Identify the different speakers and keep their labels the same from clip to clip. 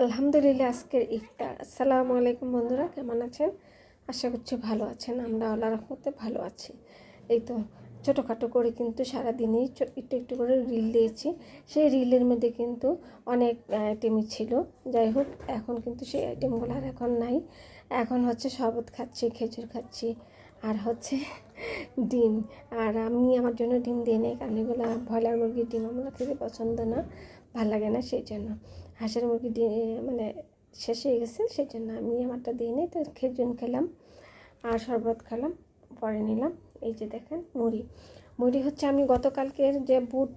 Speaker 1: আলহামদুলিল্লাহ, আজকের ইফতার। আসসালামু আলাইকুম বন্ধুরা, কেমন আছেন? আশা করছি ভালো আছেন আমরা আল্লাহ রহমতে ভালো আছি। এই তো ছোটোখাটো করে কিন্তু সারাদিনই একটু একটু করে রিল দিয়েছি। সেই রিলের মধ্যে কিন্তু অনেক আইটেমই ছিল। যাই হোক, এখন কিন্তু সেই আইটেমগুলো আর এখন নাই। এখন হচ্ছে শরবত খাচ্ছি, খেজুর খাচ্ছি, আর হচ্ছে ডিম। আর আমি আমার জন্য ডিম দিই নাই কারণ এগুলো ব্রয়লার মুরগির ডিম আমার খেতে পছন্দ না ভালো লাগে না সেই জন্য। হাঁসের মুরগি ডিম মানে শেষ হয়ে গেছে সেই জন্য আমি আমারটা দিই নাই তো খেজুন খেলাম আর শরবত খেলাম পরে নিলাম। এই যে দেখেন মুড়ি। মুড়ি হচ্ছে আমি গতকালকের যে বুট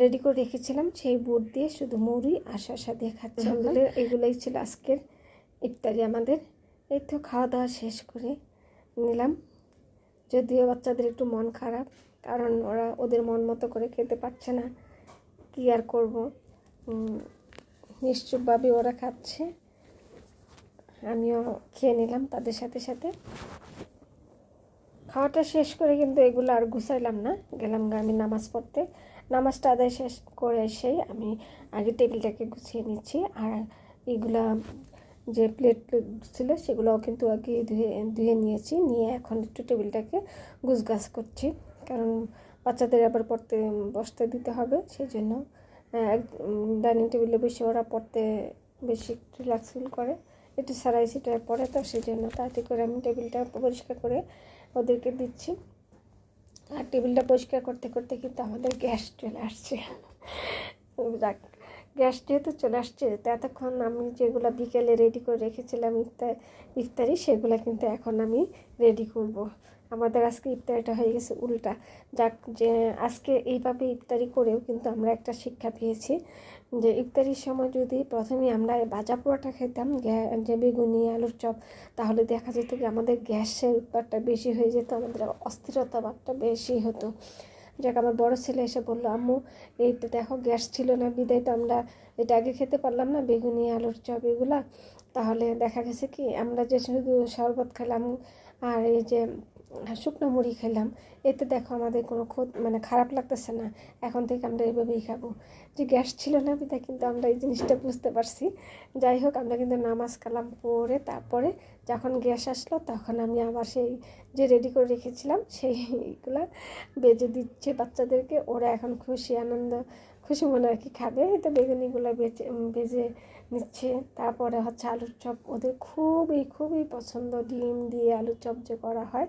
Speaker 1: রেডি করে রেখেছিলাম সেই বুট দিয়ে শুধু মুড়ি আর শসা দিয়ে খাচ্ছি। এগুলোই ছিল আজকের ইফতারি আমাদের। এই তো খাওয়া দাওয়া শেষ করে নিলাম। যদিও বাচ্চাদের একটু মন খারাপ, কারণ ওরা ওদের মন মতো করে খেতে পারছে না। কী আর করব? নিশ্চুপভাবে ওরা খাচ্ছে। আমিও খেয়ে নিলাম তাদের সাথে সাথে। খাওয়াটা শেষ করে কিন্তু এগুলো আর গুছাইলাম না। গেলাম আমি নামাজ পড়তে। নামাজটা আদায় শেষ করে এসেই আমি আগে টেবিলটাকে গুছিয়ে নিচ্ছি। আর এগুলা যে প্লেট ছিল সেগুলোও কিন্তু আগে ধুয়ে ধুয়ে নিয়েছি। নিয়ে এখন একটু টেবিলটাকে গুছগাছ করছি। কারণ বাচ্চাদের আবার পড়তে, বসতে দিতে হবে সেই জন্য ডাইনিং টেবিলে বসে ওরা পড়তে বেশি রিল্যাক্স ফিল করে। একটু সারাই সিটার পরে তো সেই জন্য তাড়াতাড়ি করে আমি টেবিলটা পরিষ্কার করে ওদেরকে দিচ্ছি। আর টেবিলটা পরিষ্কার করতে করতে কিন্তু আমাদের গ্যাস চলে আসছে। যাক গ্যাস যেহেতু চলে আসছে, তো এতক্ষণ আমি যেগুলো বিকেলে রেডি করে রেখেছিলাম ইফতার, ইফতারি সেগুলো কিন্তু এখন আমি রেডি করব। আমাদের আজকে ইফতারিটা হয়ে গেছে উল্টা যাক, যে আজকে এইভাবে ইফতারি করেও কিন্তু আমরা একটা শিক্ষা পেয়েছি যে ইফতারির সময় যদি প্রথমে আমরা ভাজা পোড়াটা খেতাম যে বেগুনি, আলুর চপ, তাহলে দেখা যেত কি আমাদের গ্যাসের উৎপাদটা বেশি হয়ে যেত, আমাদের অস্থিরতা ভাবটা বেশি হতো যাক, আমার বড় ছেলে এসে বলল, আম্মু, এই তো দেখো, গ্যাস ছিল না, বিদায় তো আমরা এটা আগে খেতে পারলাম না, বেগুনি, আলুর চপ এগুলা। তাহলে দেখা গেছে কি, আমরা যে শুধু শরবত খেলাম আর এই যে শুকনো মুড়ি খেলাম। এতে দেখো আমাদের কোনো ক্ষত মানে খারাপ লাগতেছে না। এখন থেকে আমরা এভাবেই খাব। যে গ্যাস ছিল না বিদায় কিন্তু আমরা এই জিনিসটা বুঝতে পারছি। যাই হোক, আমরা কিন্তু নামাজ কালাম পরে তারপরে যখন গ্যাস আসলো, তখন আমি আবার সেই যে রেডি করে রেখেছিলাম, সেইগুলা বেজে দিচ্ছে বাচ্চাদেরকে। ওরা এখন খুশি, আনন্দ, খুশি মনে আর কি খাবে। তো বেগুনিগুলো বেজে ভেজে নিচ্ছে। তারপরে হচ্ছে আলুর চপ। ওদের খুবই খুবই পছন্দ। ডিম দিয়ে আলুর চপ যে করা হয়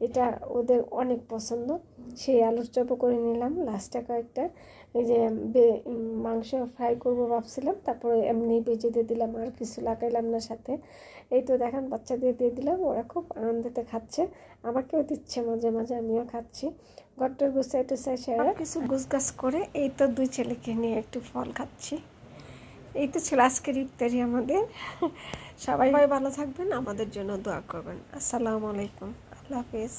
Speaker 1: এটা ওদের অনেক পছন্দ। সেই আলুর চপও করে নিলাম লাস্টে কয়েকটা এই যে মাংস ফ্রাই করব ভাবছিলাম তারপরে এমনি বেজে দিয়ে দিলাম আর কিছু লাগাইলাম না সাথে। এই তো দেখেন বাচ্চাদের দিয়ে দিলাম ওরা খুব আনন্দতে খাচ্ছে আমাকেও দিচ্ছে মাঝে মাঝে আমিও খাচ্ছি। ঘরটার গুছাই টুসাই সেরা। কিছু গুছগাছ করে এই তো দুই ছেলেকে নিয়ে একটু ফল খাচ্ছি। এই তো ছিল আজকের ইফতারি আমাদের। সবাই ভালো থাকবেন আমাদের জন্য দোয়া করবেন। আসসালামু আলাইকুম। আল্লাহ হাফিজ